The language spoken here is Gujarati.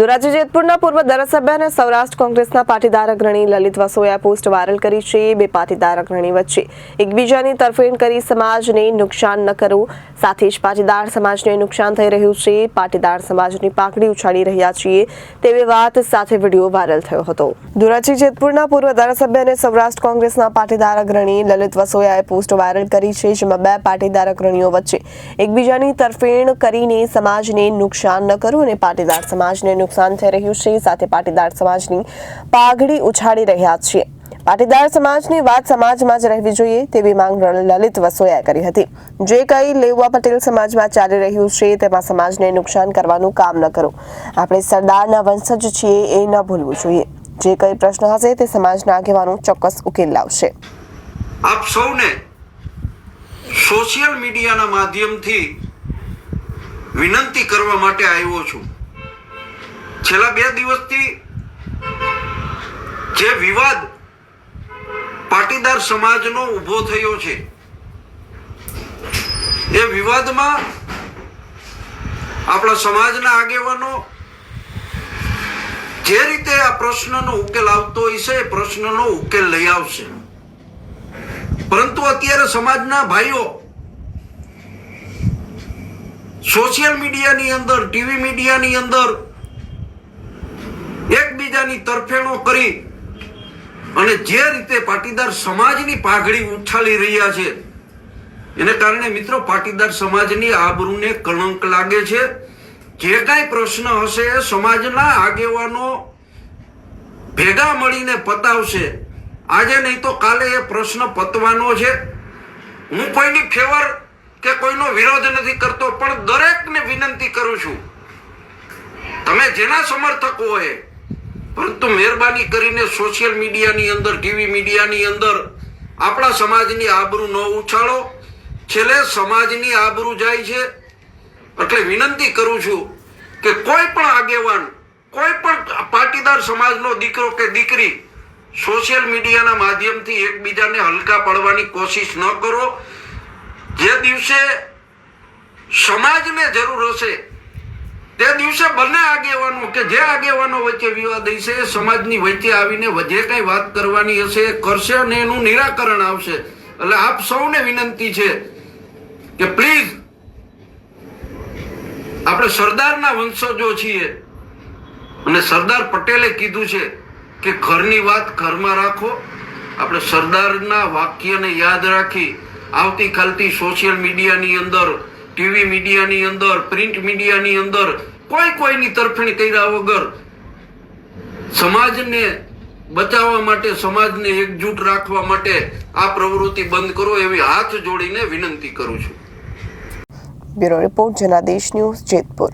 ધોરાજી જેતપુરના પૂર્વ ધારાસભ્ય અને સૌરાષ્ટ્ર કોંગ્રેસના પાટીદાર અગ્રણી લલિત વસોયા પોસ્ટ વાયરલ કરી છે. બે પાટીદાર અગ્રણી વચ્ચે એકબીજાની તરફેણ કરી સમાજને નુકસાન ન કરવું સાથે જ પાટીદાર સમાજને નુકસાન થઈ રહ્યું છે. પાટીદાર સમાજની પાકડી ઉછાળી રહ્યા છીએ. તેવી વાત સાથે વીડિયો વાયરલ થયો હતો. ધોરાજી જેતપુરના પૂર્વ ધારાસભ્ય અને સૌરાષ્ટ્ર કોંગ્રેસના પાટીદાર અગ્રણી લલિત વસોયાએ પોસ્ટ વાયરલ કરી છે, જેમાં બે પાટીદાર અગ્રણીઓ વચ્ચે એકબીજાની તરફેણ કરીને સમાજને નુકસાન ન કરો અને પાટીદાર સમાજને નુકસાન થઈ રહ્યું છે. સાથે પાટીદાર સમાજની પાઘડી ઉછાળી રહ્યા છીએ. પાટીદાર સમાજની વાત સમાજમાં જ રહેવી જોઈએ તેવી માંગ લલિત વસોયાએ કરી હતી. જે કંઈ લેવા પટેલ સમાજમાં ચાલી રહ્યું છે તેમાં સમાજને નુકસાન કરવાનું કામ ન કરો. આપણે સરદારના વંશજ છીએ એ ન ભૂલવું જોઈએ. જે કંઈ પ્રશ્ન હશે તે સમાજના આગેવાનો ચોક્કસ ઉકેલ લાવશે. આપ સૌને સોશિયલ મીડિયાના માધ્યમથી વિનંતી કરવા માટે આવ્યો છું. છેલ્લા બે દિવસથી જે વિવાદ પાટીદાર સમાજનો ઊભો થયો છે, એ વિવાદમાં આપણા સમાજના આગેવાનો જે રીતે આ પ્રશ્નનો ઉકેલ આવતો છે એ પ્રશ્નનો ઉકેલ લઈ આવશે. પરંતુ અત્યારે સમાજના ભાઈઓ સોશિયલ મીડિયાની અંદર, ટીવી મીડિયાની અંદર એકબીજાની તરફેણો કરી અને જે રીતે પાટીદાર સમાજની પાઘડી ઉછાળી રહ્યા છે, એને કારણે મિત્રો પાટીદાર સમાજની આબરૂને કલંક લાગે છે. જે કાંઈ પ્રશ્ન હશે, સમાજના આગેવાનો ભેગા મળીને પતાવશે. આજે નહીં તો કાલે એ પ્રશ્ન પતવાનો છે. હું કોઈની ફેવર કે કોઈનો વિરોધ નથી કરતો, પણ દરેકને વિનંતી કરું છું. તમે જેના સમર્થક હોય પરંતુ મહેરબાની કરીને સોશિયલ મીડિયાની અંદર ટીવી મીડિયાની અંદર આપણા સમાજની આબરૂ ન ઉછાળો. છેલ્લે સમાજની આબરૂ જાય છે. એટલે વિનંતી કરું છું કે કોઈ પણ આગેવાન, કોઈ પણ પાટીદાર સમાજનો દીકરો કે દીકરી સોશિયલ મીડિયાના માધ્યમથી એકબીજાને હલકા પડવાની કોશિશ ન કરો. જે દિવસે સમાજને જરૂર હશે તે દિવસે બંને આગેવાનો કે જે આગેવાનો વચ્ચે વિવાદ હશે, સમાજની વચ્ચે આવીને જે કંઈ વાત કરવાની હશે કરશે અને એનું નિરાકરણ આવશે. એટલે આપ સૌને વિનંતી છે કે પ્લીઝ, આપણે સરદારના વંશજો છીએ. અને સરદાર પટેલે કીધું છે કે ઘરની વાત ઘરમાં રાખો. આપણે સરદારના વાક્યને યાદ રાખી આવતીકાલથી સોશિયલ મીડિયાની અંદર ટીવી મીડિયાની અંદર પ્રિન્ટ મીડિયાની અંદર કોઈ કોઈની તરફેણ કર્યા વગર સમાજને બચાવવા માટે, સમાજને એકજૂટ રાખવા માટે આ પ્રવૃત્તિ બંધ કરો એવી હાથ જોડીને વિનંતી કરું છું. Bureau report, Janadesh news Jetpur.